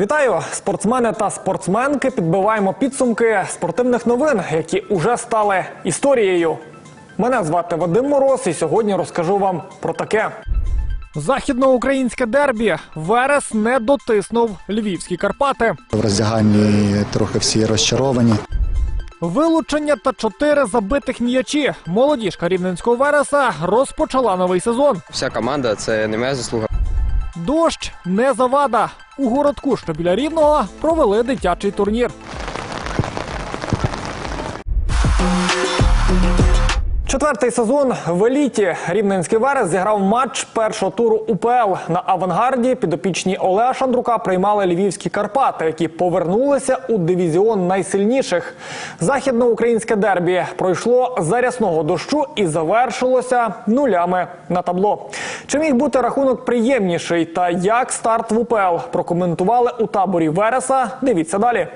Вітаю, спортсмени та спортсменки. Підбиваємо підсумки спортивних новин, які уже стали історією. Мене звати Вадим Мороз, і сьогодні розкажу вам про таке. Західноукраїнське дербі. Верес не дотиснув львівські Карпати. В роздяганні трохи всі розчаровані. Вилучення та чотири забитих м'ячі. Молодіжка рівненського Вереса розпочала новий сезон. Вся команда це не моя заслуга. Дощ не завада. У городку, що біля рівного, провели дитячий турнір. Четвертий сезон в еліті. Рівненський Верес зіграв матч першого туру УПЛ. На авангарді підопічні Олега Шандрука приймали львівські Карпати, які повернулися у дивізіон найсильніших. Західноукраїнське дербі пройшло за рясного дощу і завершилося нулями на табло. Чи міг бути рахунок приємніший та як старт в УПЛ прокоментували у таборі Вереса? Дивіться далі.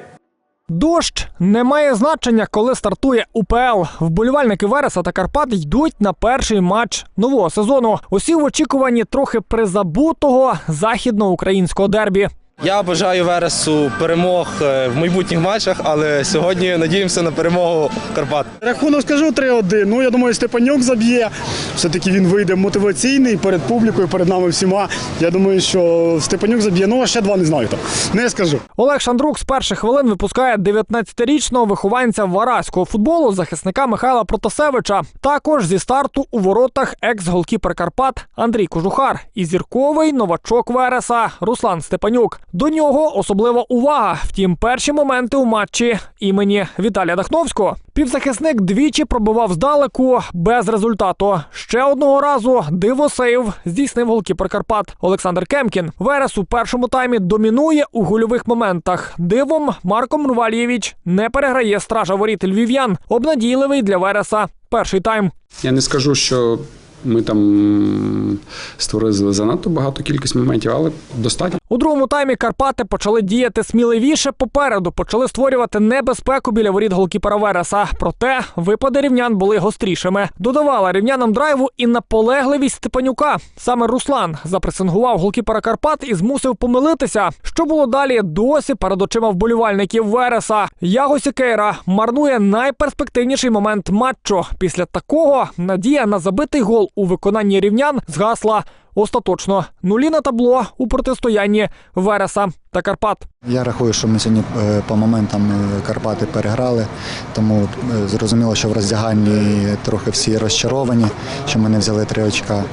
Дощ не має значення, коли стартує УПЛ. Вболівальники Вереса та Карпат йдуть на перший матч нового сезону. Усі в очікуванні трохи призабутого західноукраїнського дербі. Я бажаю Вересу перемог е, в майбутніх матчах, але сьогодні надіємося на перемогу Карпат. Рахунок скажу 3-1. Ну я думаю, Степанюк заб'є. Все-таки він вийде мотиваційний перед публікою, перед нами всіма. Я думаю, що Степанюк заб'є. Ну а ще два не знаю хто. Не скажу. Олег Шандрук з перших хвилин випускає 19-річного вихованця вараського футболу захисника Михайла Протасевича. Також зі старту у воротах екс-голкіпер Карпат Андрій Кожухар і зірковий новачок Вереса Руслан Степанюк. До нього особлива увага. Втім, перші моменти у матчі імені Віталія Дахновського. Півзахисник двічі пробивав здалеку без результату. Ще одного разу диво сейв здійснив голкіпер Карпат Олександр Кемкін. Верес у першому таймі домінує у гольових моментах. Дивом Марко Мрвалєвич не переграє стража воріт львів'ян. Обнадійливий для Вереса. Перший тайм. Я не скажу, що ми там створили занадто багато кількість моментів, але достатньо. У другому таймі Карпати почали діяти сміливіше попереду, почали створювати небезпеку біля воріт голкіпера Вереса. Проте випади рівнян були гострішими. Додавала рівнянам драйву і наполегливість Степанюка. Саме Руслан запресингував голкіпера Карпат і змусив помилитися. Що було далі? Досі перед очима вболівальників Вереса. Яго Сікейра марнує найперспективніший момент матчу. Після такого надія на забитий гол у виконанні рівнян згасла. Остаточно нулі на табло у протистоянні Вереса та Карпат. Я рахую, що ми сьогодні е, по моментам е, Карпати переграли, тому е, зрозуміло, що в роздяганні трохи всі розчаровані, що ми не взяли три очка.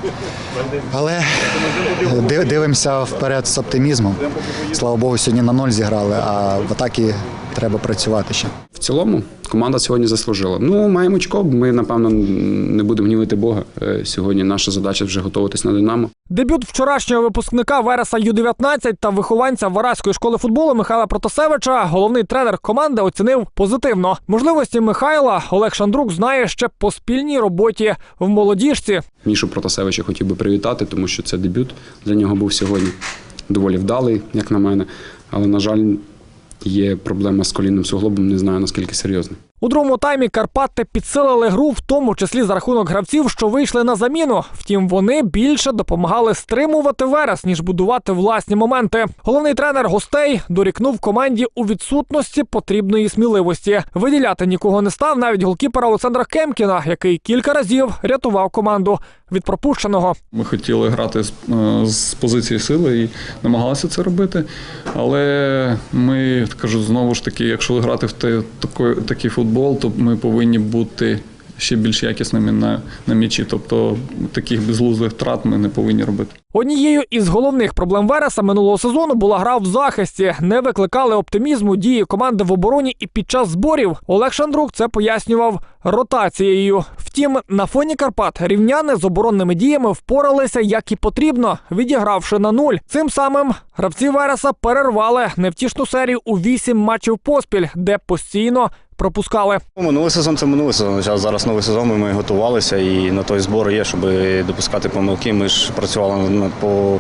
Але дивимося вперед з оптимізмом. Слава Богу, сьогодні на ноль зіграли, а в атакі треба працювати ще. В цілому команда сьогодні заслужила. Ну, маємо очко. Ми, напевно, не будемо гнівити Бога. Е, Сьогодні наша задача вже готуватись на Динамо. Дебют вчорашнього випускника Вереса Ю-19 та вихованця Вараської школи футболу Михайла Протасевича головний тренер команди оцінив позитивно. Можливості Михайла Олег Шандрук знає ще по спільній роботі в молодіжці. Мішу Протасевича хотів би привітати, тому що це дебют для нього був сьогодні доволі вдалий, як на мене. Але, на жаль, є проблема з колінним суглобом, не знаю наскільки серйозна. У другому таймі Карпати підсилили гру, в тому числі за рахунок гравців, що вийшли на заміну. Втім, вони більше допомагали стримувати верес, ніж будувати власні моменти. Головний тренер гостей дорікнув команді у відсутності потрібної сміливості. Виділяти нікого не став навіть голкіпера Олександра Кемкіна, який кілька разів рятував команду від пропущеного. Ми хотіли грати з, е, з позиції сили і намагалися це робити. Але ми кажу знову ж таки, якщо грати в те, такий, такий футбол, то ми повинні бути ще більш якісними на, на м'ячі. Тобто таких безглуздих втрат ми не повинні робити. Однією із головних проблем Вереса минулого сезону була гра в захисті. Не викликали оптимізму дії команди в обороні і під час зборів. Олег Шандрук це пояснював ротацією. Втім, на фоні Карпат рівняни з оборонними діями впоралися як і потрібно, відігравши на нуль. Цим самим гравці Вереса перервали невтішну серію у вісім матчів поспіль, де постійно пропускали. Минулий сезон це минулий сезон. Зараз, новий сезон. Ми готувалися і на той збор є, щоб допускати помилки. Ми ж працювали над, по,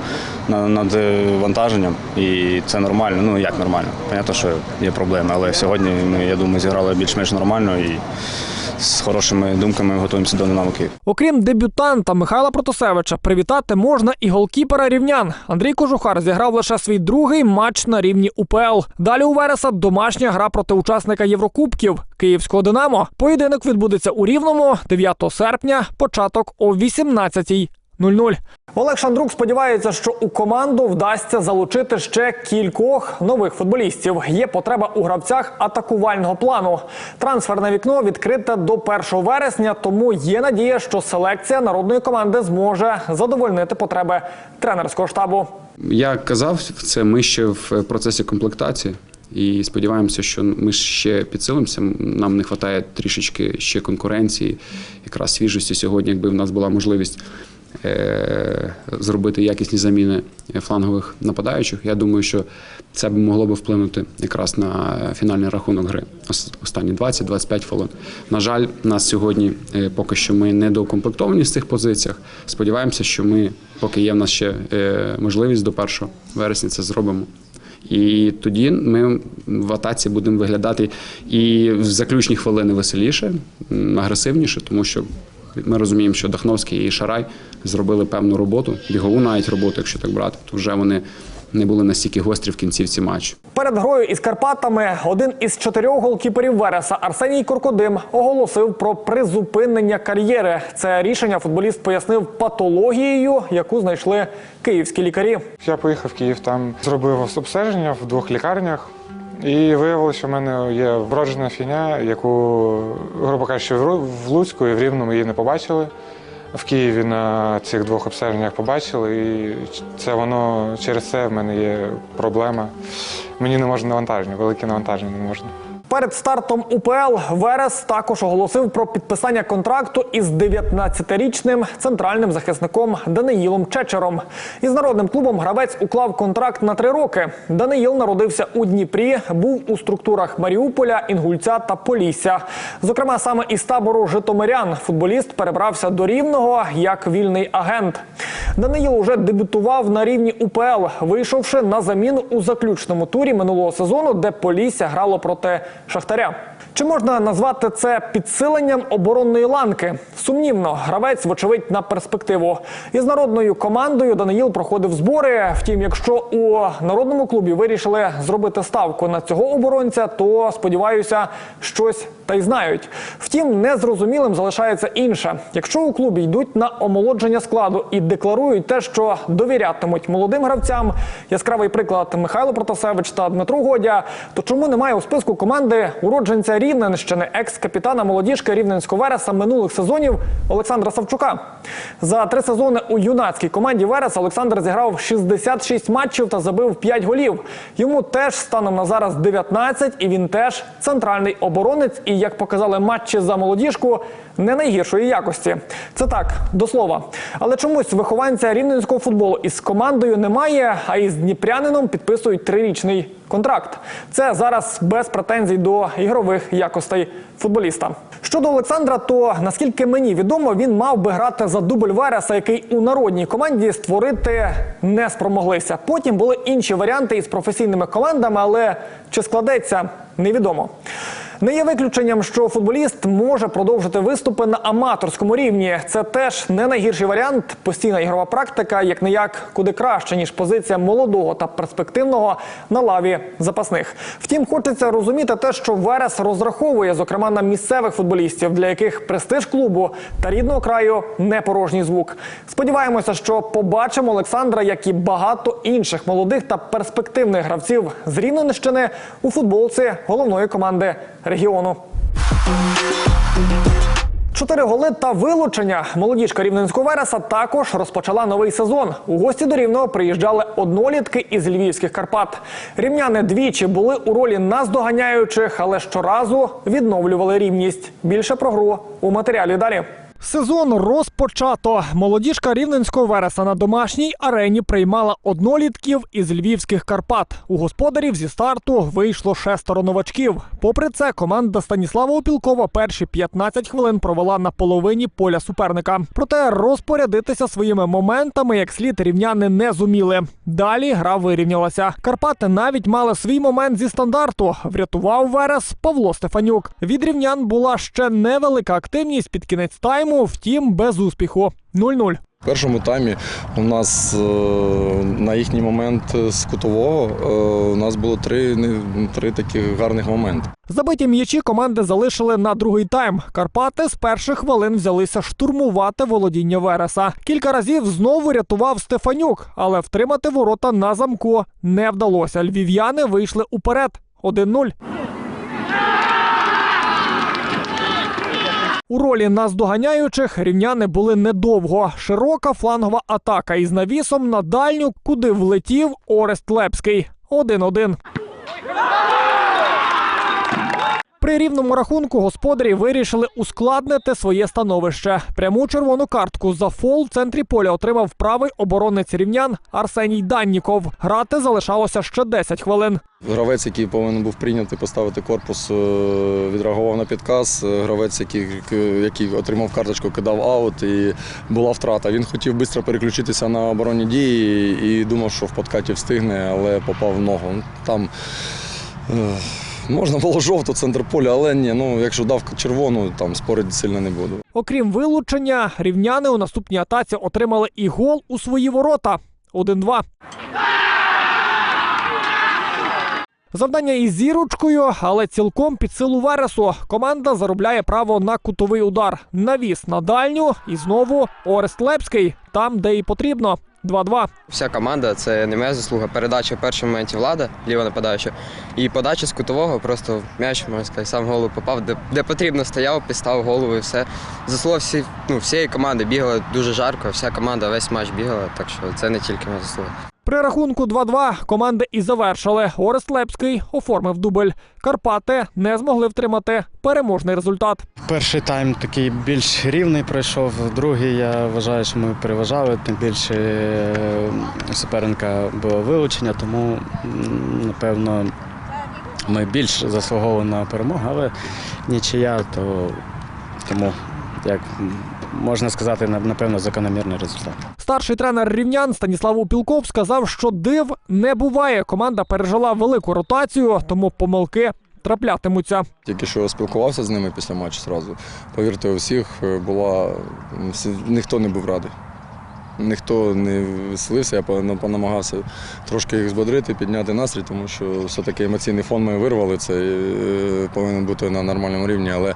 на- над вантаженням, і це нормально. Ну як нормально. Понятно, що є проблеми, але сьогодні ми, я думаю, зіграли більш-менш нормально і з хорошими думками готуємося до Динамо Київ. Окрім дебютанта Михайла Протасевича, привітати можна і голкіпера рівнян. Андрій Кожухар зіграв лише свій другий матч на рівні УПЛ. Далі у Вереса домашня гра проти учасника Єврокубків Київського Динамо. Поєдинок відбудеться у Рівному 9 серпня, початок о 18.00. Олег Шандрук сподівається, що у команду вдасться залучити ще кількох нових футболістів. Є потреба у гравцях атакувального плану. Трансферне вікно відкрите до 1 вересня, тому є надія, що селекція народної команди зможе задовольнити потреби тренерського штабу. Я казав, це ми ще в процесі комплектації. І сподіваємося, що ми ще підсилимося. Нам не вистачає трішечки ще конкуренції, якраз свіжості сьогодні, якби в нас була можливість зробити якісні заміни флангових нападаючих. Я думаю, що це б могло би вплинути якраз на фінальний рахунок гри. Останні 20-25 хвилин. На жаль, нас сьогодні е, поки що ми не доукомплектовані з цих позиціях. Сподіваємося, що ми, поки є в нас ще е, можливість до 1 вересня, це зробимо. І тоді ми в атаці будемо виглядати і в заключні хвилини веселіше, агресивніше, тому що ми розуміємо, що Дахновський і Шарай зробили певну роботу, бігову навіть роботу, якщо так брати, то вже вони не були настільки гострі в кінцівці матчу. Перед грою із Карпатами один із чотирьох голкіперів Вереса Арсеній Куркодим оголосив про призупинення кар'єри. Це рішення футболіст пояснив патологією, яку знайшли київські лікарі. Я поїхав в Київ, там зробив обстеження в двох лікарнях. І виявилося, що в мене є вроджена фіня, яку, грубо кажучи, в Луцьку і в Рівному її не побачили. В Києві на цих двох обстеженнях побачили, і це воно через це в мене є проблема. Мені не можна навантаження, велике навантаження не можна. Перед стартом УПЛ Верес також оголосив про підписання контракту із 19-річним центральним захисником Даниїлом Чечером. Із народним клубом гравець уклав контракт на три роки. Даниїл народився у Дніпрі, був у структурах Маріуполя, Інгульця та Полісся. Зокрема, саме із табору Житомирян футболіст перебрався до Рівного як вільний агент. Даниїл уже дебютував на рівні УПЛ, вийшовши на заміну у заключному турі минулого сезону, де Полісся грало проти Шахтаря. Чи можна назвати це підсиленням оборонної ланки? Сумнівно, гравець, вочевидь, на перспективу. Із народною командою Даниїл проходив збори. Втім, якщо у народному клубі вирішили зробити ставку на цього оборонця, то сподіваюся, щось та й знають. Втім, незрозумілим залишається інше. Якщо у клубі йдуть на омолодження складу і декларують те, що довірятимуть молодим гравцям, яскравий приклад Михайло Протасевич та Дмитро Годя, то чому немає у списку команди уродженця Рівненщини, екс-капітана молодіжки Рівненського Вереса минулих сезонів Олександра Савчука? За три сезони у юнацькій команді Верес Олександр зіграв 66 матчів та забив 5 голів. Йому теж станом на зараз 19, і він теж центральний оборонець. І як показали матчі за молодіжку, не найгіршої якості. Це так, до слова. Але чомусь вихованця рівненського футболу із командою немає, а із дніпрянином підписують трирічний контракт. Це зараз без претензій до ігрових якостей футболіста. Щодо Олександра, то наскільки мені відомо, він мав би грати за дубль Вереса, який у народній команді створити не спромоглися. Потім були інші варіанти із професійними командами, але чи складеться, невідомо. Не є виключенням, що футболіст може продовжити виступи на аматорському рівні. Це теж не найгірший варіант. Постійна ігрова практика, як не як куди краще, ніж позиція молодого та перспективного на лаві запасних. Втім, хочеться розуміти те, що Верес розраховує, зокрема на місцевих футболістів, для яких престиж клубу та рідного краю не порожній звук. Сподіваємося, що побачимо Олександра, як і багато інших молодих та перспективних гравців з Рівненщини у футболці головної команди регіону. Чотири голи та вилучення. Молодіжка рівненського Вереса також розпочала новий сезон. У гості до Рівного приїжджали однолітки із львівських Карпат. Рівняни двічі були у ролі наздоганяючих, але щоразу відновлювали рівність. Більше про гру у матеріалі далі. Сезон розпочато. Молодіжка рівненського вереса на домашній арені приймала однолітків із львівських Карпат. У господарів зі старту вийшло шестеро новачків. Попри це, команда Станіслава Опілкова перші 15 хвилин провела на половині поля суперника. Проте розпорядитися своїми моментами як слід рівняни не зуміли. Далі гра вирівнялася. Карпати навіть мали свій момент зі стандарту. Врятував Верес Павло Стефанюк. Від рівнян була ще невелика активність під кінець тайму, втім без успіху. 0-0. В першому таймі у нас е, на їхній момент з кутового е, у нас було три, три таких гарних моменти. Забиті м'ячі команди залишили на другий тайм. Карпати з перших хвилин взялися штурмувати володіння Вереса. Кілька разів знову рятував Стефанюк, але втримати ворота на замку не вдалося. Львів'яни вийшли уперед 1-0. У ролі наздоганяючих рівняни були недовго. Широка флангова атака із навісом на дальню, куди влетів Орест Лепський. 1-1. При рівному рахунку господарі вирішили ускладнити своє становище. Пряму червону картку за фол в центрі поля отримав правий оборонець рівнян Арсеній Данніков. Грати залишалося ще 10 хвилин. Гравець, який повинен був прийняти, поставити корпус, е, відреагував на підказ. Е, Гравець, який, який отримав карточку, кидав аут і була втрата. Він хотів швидко переключитися на оборонні дії і думав, що в подкаті встигне, але попав в ногу. Там е, можна було жовту центр поля, але ні, ну якщо дав червону, там спорити сильно не буду. Окрім вилучення, рівняни у наступній атаці отримали і гол у свої ворота. 1-2. Завдання із зірочкою, але цілком під силу Вересу. Команда заробляє право на кутовий удар. Навіс на дальню і знову Орест Лепський, там, де і потрібно. 2-2. Вся команда це не моя заслуга. Передача в першому моменті влада, ліва нападаюча. І подача з кутового, просто м'яч, можна сказати, сам в голову попав, де, де потрібно стояв, підстав голову і все. Заслуга всі, ну, всієї команди бігала дуже жарко, вся команда весь матч бігала, так що це не тільки моя заслуга. При рахунку 2-2 команди і завершили. Орест Лепський оформив дубль. Карпати не змогли втримати переможний результат. Перший тайм такий більш рівний пройшов. Другий я вважаю, що ми переважали. Тим більше е, суперника було вилучення, тому напевно ми більш заслуговували на перемогу, але нічия, то тому як можна сказати, напевно, закономірний результат. Старший тренер рівнян Станіслав Упілков сказав, що див не буває. Команда пережила велику ротацію, тому помилки траплятимуться. Тільки що спілкувався з ними після матчу зразу. Повірте, у всіх е, була ніхто не був радий. Ніхто не веселився, я понамагався трошки їх збодрити, підняти настрій, тому що все-таки емоційний фон ми вирвали, це е, повинен бути на нормальному рівні. Але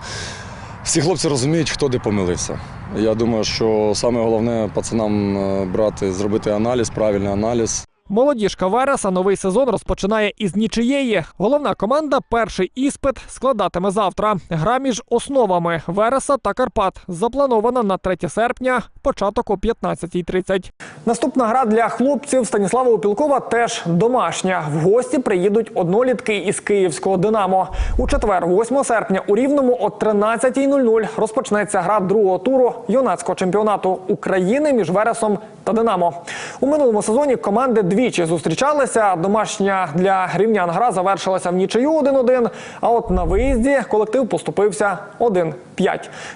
всі хлопці розуміють, хто де помилився. Я думаю, що саме головне пацанам е, брати, зробити аналіз, правильний аналіз, Молодіжка Вереса новий сезон розпочинає із нічиєї. Головна команда перший іспит складатиме завтра. Гра між основами Вереса та Карпат запланована на 3 серпня, початок о 15.30. Наступна гра для хлопців Станіслава Упілкова теж домашня. В гості приїдуть однолітки із київського Динамо. У четвер, 8 серпня, у Рівному о 13.00 розпочнеться гра другого туру юнацького чемпіонату України між Вересом та Динамо. У минулому сезоні команди двічі зустрічалися. Домашня для рівнян гра завершилася в нічию 1-1, А от на виїзді колектив поступився 1-5.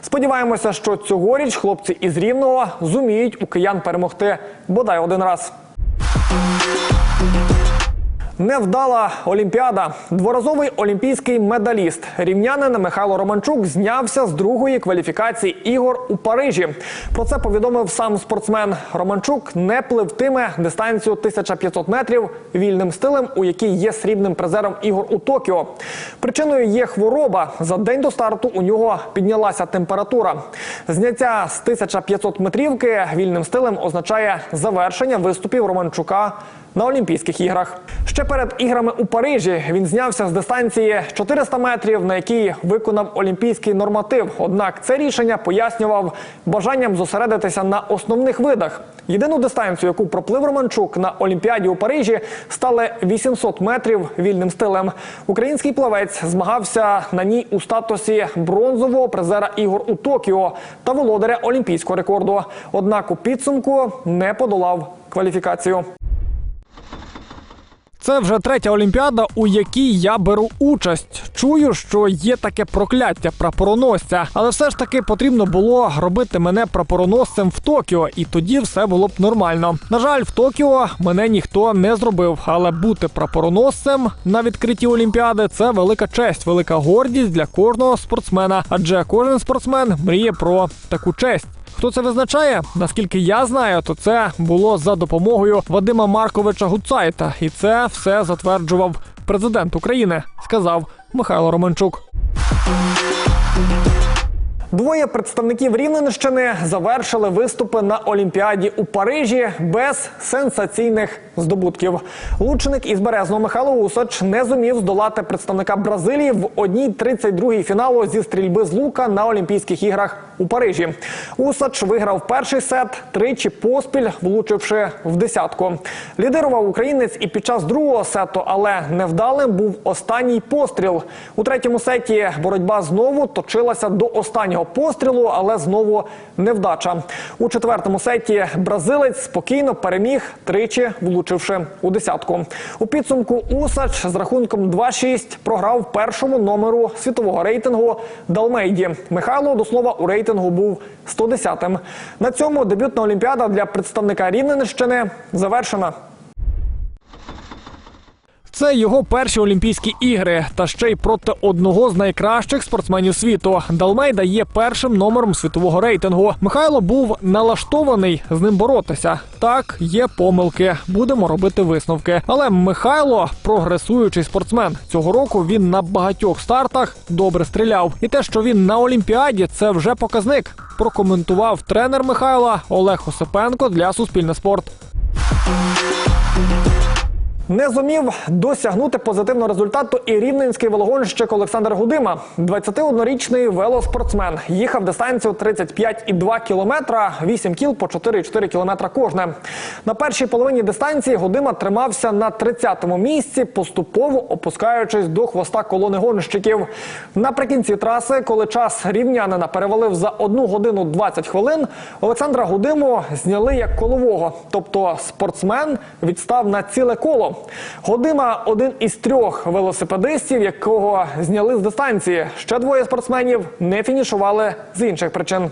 Сподіваємося, що цьогоріч хлопці із Рівного зуміють у киян перемогти бодай один раз. Невдала Олімпіада. Дворазовий олімпійський медаліст рівнянин Михайло Романчук знявся з другої кваліфікації ігор у Парижі. Про це повідомив сам спортсмен. Романчук не пливтиме дистанцію 1500 метрів вільним стилем, у якій є срібним призером ігор у Токіо. Причиною є хвороба. За день до старту у нього піднялася температура. Зняття з 1500 метрівки вільним стилем означає завершення виступів Романчука на Олімпійських іграх. Ще перед іграми у Парижі він знявся з дистанції 400 метрів, на якій виконав олімпійський норматив. Однак це рішення пояснював бажанням зосередитися на основних видах. Єдину дистанцію, яку проплив Романчук на Олімпіаді у Парижі, стали 800 метрів вільним стилем. Український плавець змагався на ній у статусі бронзового призера ігор у Токіо та володаря олімпійського рекорду. Однак у підсумку не подолав кваліфікацію. Це вже третя олімпіада, у якій я беру участь. Чую, що є таке прокляття прапороносця, але все ж таки потрібно було робити мене прапороносцем в Токіо, і тоді все було б нормально. На жаль, в Токіо мене ніхто не зробив, але бути прапороносцем на відкритті олімпіади це велика честь, велика гордість для кожного спортсмена, адже кожен спортсмен мріє про таку честь. Хто це визначає? Наскільки я знаю, то це було за допомогою Вадима Марковича Гуцайта, і це все затверджував президент України, сказав Михайло Романчук. Двоє представників Рівненщини завершили виступи на Олімпіаді у Парижі без сенсаційних здобутків. Лучник із Березного Михайло Усач не зумів здолати представника Бразилії в одній 32-й фіналу зі стрільби з лука на Олімпійських іграх у Парижі. Усач виграв перший сет тричі поспіль, влучивши в десятку. Лідирував українець і під час другого сету, але невдалим був останній постріл. У третьому сеті боротьба знову точилася до останнього пострілу, але знову невдача. У четвертому сеті бразилець спокійно переміг, тричі влучивши у десятку. У підсумку Усач з рахунком 2-6 програв першому номеру світового рейтингу Далмейді. Михайло до слова у рейтингу був 110-м. На цьому дебютна олімпіада для представника Рівненщини завершена. Це його перші Олімпійські ігри, та ще й проти одного з найкращих спортсменів світу. Далмейда є першим номером світового рейтингу. Михайло був налаштований з ним боротися. Так, є помилки, будемо робити висновки. Але Михайло прогресуючий спортсмен. Цього року він на багатьох стартах добре стріляв. І те, що він на Олімпіаді, це вже показник. Прокоментував тренер Михайла Олег Осипенко для Суспільне спорт. Не зумів досягнути позитивного результату і рівненський велогонщик Олександр Гудима. 21-річний велоспортсмен їхав дистанцію 35,2 кілометра, 8 кіл по 4,4 кілометра кожне. На першій половині дистанції Гудима тримався на 30-му місці, поступово опускаючись до хвоста колони гонщиків. Наприкінці траси, коли час рівнянина перевалив за 1 годину 20 хвилин, Олександра Гудиму зняли як колового, тобто спортсмен відстав на ціле коло. Годима один із трьох велосипедистів, якого зняли з дистанції. Ще двоє спортсменів не фінішували з інших причин.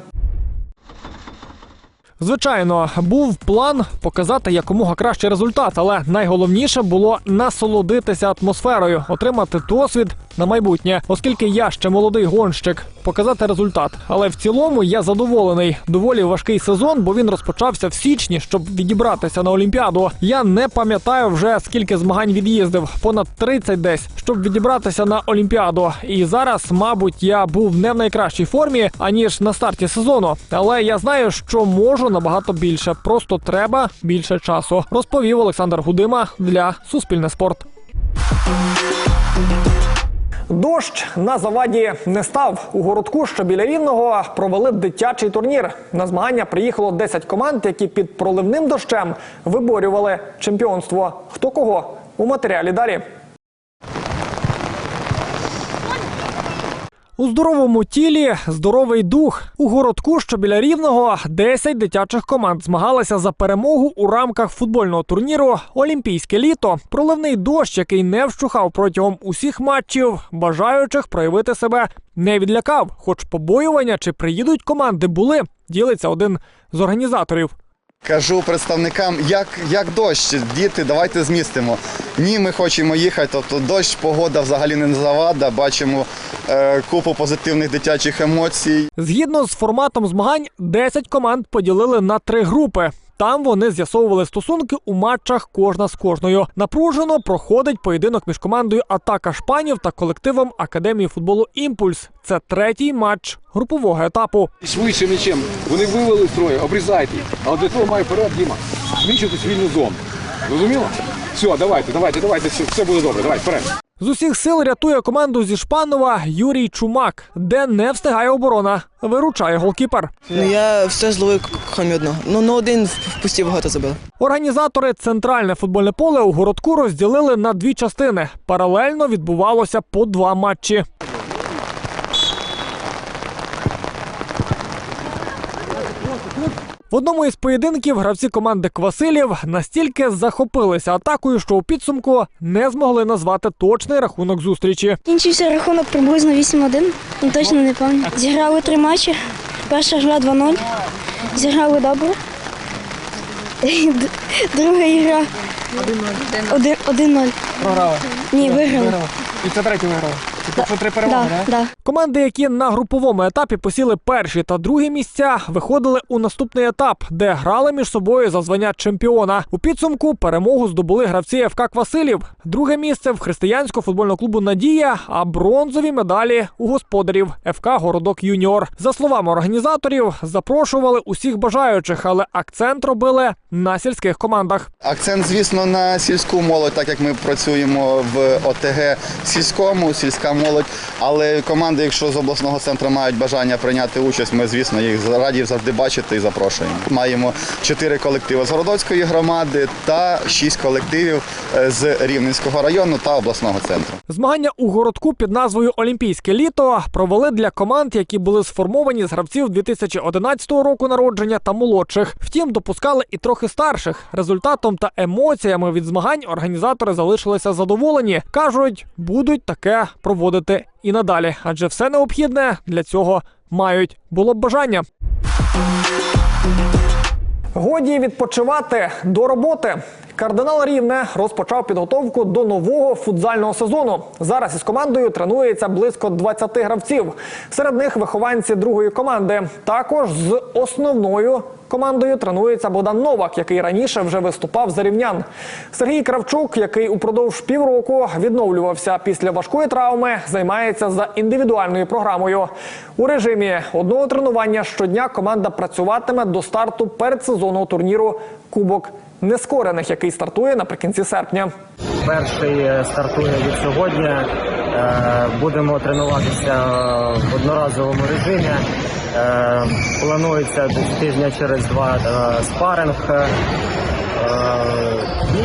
Звичайно, був план показати якомога кращий результат, але найголовніше було насолодитися атмосферою, отримати досвід на майбутнє, оскільки я ще молодий гонщик, показати результат. Але в цілому я задоволений. Доволі важкий сезон, бо він розпочався в січні, щоб відібратися на Олімпіаду. Я не пам'ятаю вже скільки змагань від'їздив, понад 30 десь, щоб відібратися на Олімпіаду. І зараз, мабуть, я був не в найкращій формі аніж на старті сезону. Але я знаю, що можу набагато більше. Просто треба більше часу. Розповів Олександр Гудима для Суспільне спорт. Дощ на заваді не став. У городку, що біля рівного, провели дитячий турнір. На змагання приїхало 10 команд, які під проливним дощем виборювали чемпіонство. Хто кого у матеріалі далі. У здоровому тілі здоровий дух. У городку, що біля рівного, 10 дитячих команд змагалися за перемогу у рамках футбольного турніру Олімпійське літо. Проливний дощ, який не вщухав протягом усіх матчів, бажаючих проявити себе не відлякав. Хоч побоювання чи приїдуть команди були, ділиться один з організаторів. Кажу представникам, як, як дощ, діти, давайте змістимо. Ні, ми хочемо їхати. Тобто дощ, погода взагалі не завада. Бачимо е, купу позитивних дитячих емоцій. Згідно з форматом змагань, 10 команд поділили на три групи. Там вони з'ясовували стосунки у матчах кожна з кожною. Напружено проходить поєдинок між командою Атака Шпанів та колективом Академії футболу Імпульс. Це третій матч групового етапу. швидше м'ячем. Вони вивели строю, обрізайте. Але для цього має вперед Діма зміщувати вільну зону. Зрозуміло? Все, давайте, давайте, давайте, все, все буде добре. Давай, вперед. З усіх сил рятує команду зі Шпанова Юрій Чумак, де не встигає оборона. Виручає голкіпер. Ну я все зловив крім одного. Ну, ну один впустів багато забив. Організатори центральне футбольне поле у городку розділили на дві частини. Паралельно відбувалося по два матчі. В одному із поєдинків гравці команди Квасилів настільки захопилися атакою, що у підсумку не змогли назвати точний рахунок зустрічі. Кінчився рахунок приблизно 8-1, ну точно не пам'ятаю. Зіграли три матчі. Перша гра 2-0. Зіграли добре. Друга гра 1-0. Програли. Ні, виграли. І це третій виграли. Тобто три Да, да. Команди, які на груповому етапі посіли перші та другі місця, виходили у наступний етап, де грали між собою за звання чемпіона. У підсумку перемогу здобули гравці ФК Квасилів. Друге місце в християнського футбольного клубу Надія, а бронзові медалі у господарів ФК Городок Юніор. За словами організаторів, запрошували усіх бажаючих, але акцент робили на сільських командах. Акцент, звісно, на сільську молодь, так як ми працюємо в ОТГ сільському, сільська молодь. Але команди, якщо з обласного центру мають бажання прийняти участь, ми, звісно, їх раді завжди бачити і запрошуємо. Маємо чотири колективи з Городоцької громади та шість колективів е, з Рівненського району та обласного центру. Змагання у городку під назвою Олімпійське літо провели для команд, які були сформовані з гравців 2011 року народження та молодших. Втім, допускали і трохи старших. Результатом та емоціями від змагань організатори залишилися задоволені. кажуть, будуть таке проводити і надалі, адже все необхідне для цього мають. Було б бажання. Годі відпочивати до роботи. Кардинал Рівне розпочав підготовку до нового футзального сезону. Зараз із командою тренується близько 20 гравців. Серед них вихованці другої команди. Також з основною командою тренується Богдан Новак, який раніше вже виступав за рівнян. Сергій Кравчук, який упродовж півроку відновлювався після важкої травми, займається за індивідуальною програмою. У режимі одного тренування щодня команда працюватиме до старту передсезонного турніру Кубок нескорених, який стартує наприкінці серпня. Перший е, стартує від сьогодні. Е, Будемо тренуватися в одноразовому режимі. Е, Планується десь тижня через два е, спаринг. Е,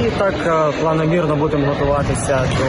І так е, планомірно будемо готуватися до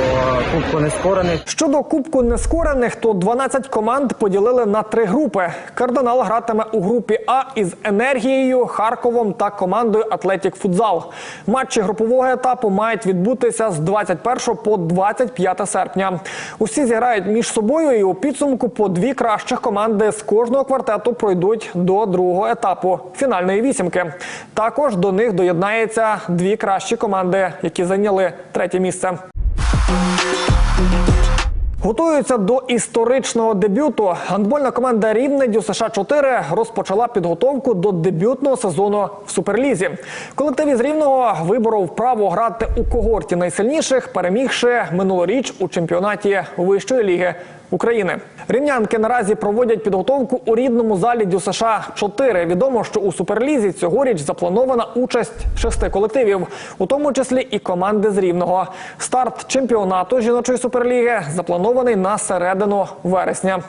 Кубку Нескорених. Щодо Кубку нескорених, то 12 команд поділили на три групи. Кардинал гратиме у групі А із енергією, Харковом та командою Атлетік Футзал. Матчі групового етапу мають відбутися з 21 по 25 серпня. Усі зіграють між собою, і у підсумку по дві кращих команди з кожного квартету пройдуть до другого етапу фінальної вісімки. Також до них доєднається дві кращі команди, які зайняли третє місце. Готуються до історичного дебюту. Гандбольна команда Рівне Дю США 4 розпочала підготовку до дебютного сезону в суперлізі. Колектив із рівного виборов право грати у когорті найсильніших, перемігши минулоріч у чемпіонаті вищої ліги. України рівнянки наразі проводять підготовку у рідному залі Дю США 4 Відомо, що у суперлізі цьогоріч запланована участь шести колективів, у тому числі і команди з рівного. Старт чемпіонату жіночої суперліги запланований на середину вересня.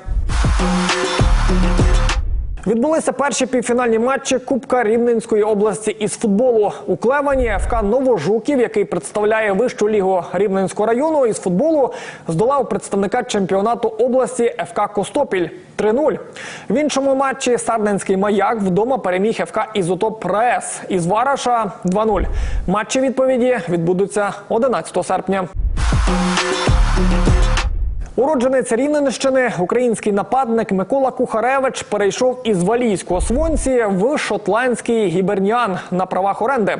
Відбулися перші півфінальні матчі Кубка Рівненської області із футболу. У Клевані ФК Новожуків, який представляє вищу лігу Рівненського району із футболу, здолав представника чемпіонату області ФК Костопіль 3-0. В іншому матчі Сардинський маяк вдома переміг ФК Ізотоп РАЕС із Вараша 2-0. Матчі відповіді відбудуться 11 серпня. Уродженець Рівненщини, український нападник Микола Кухаревич перейшов із валійського свонці в шотландський гіберніан на правах оренди.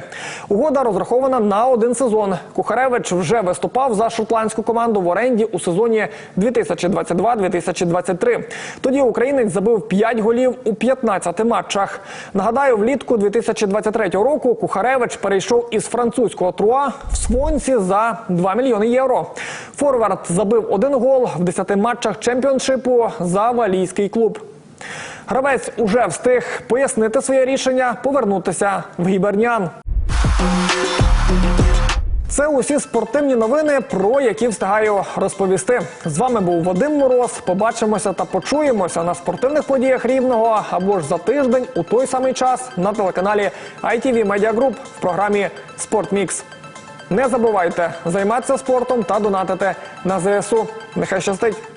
Угода розрахована на один сезон. Кухаревич вже виступав за шотландську команду в оренді у сезоні 2022-2023. Тоді українець забив 5 голів у 15 матчах. Нагадаю, влітку 2023 року Кухаревич перейшов із французького труа в свонці за 2 мільйони євро. Форвард забив один гол в 10 матчах чемпіоншипу за валійський клуб. Гравець уже встиг пояснити своє рішення повернутися в гібернян. Це усі спортивні новини, про які встигаю розповісти. З вами був Вадим Мороз. Побачимося та почуємося на спортивних подіях рівного або ж за тиждень у той самий час на телеканалі ITV Media Group в програмі Спортмікс. Не забувайте займатися спортом та донатити на ЗСУ. Нехай щастить!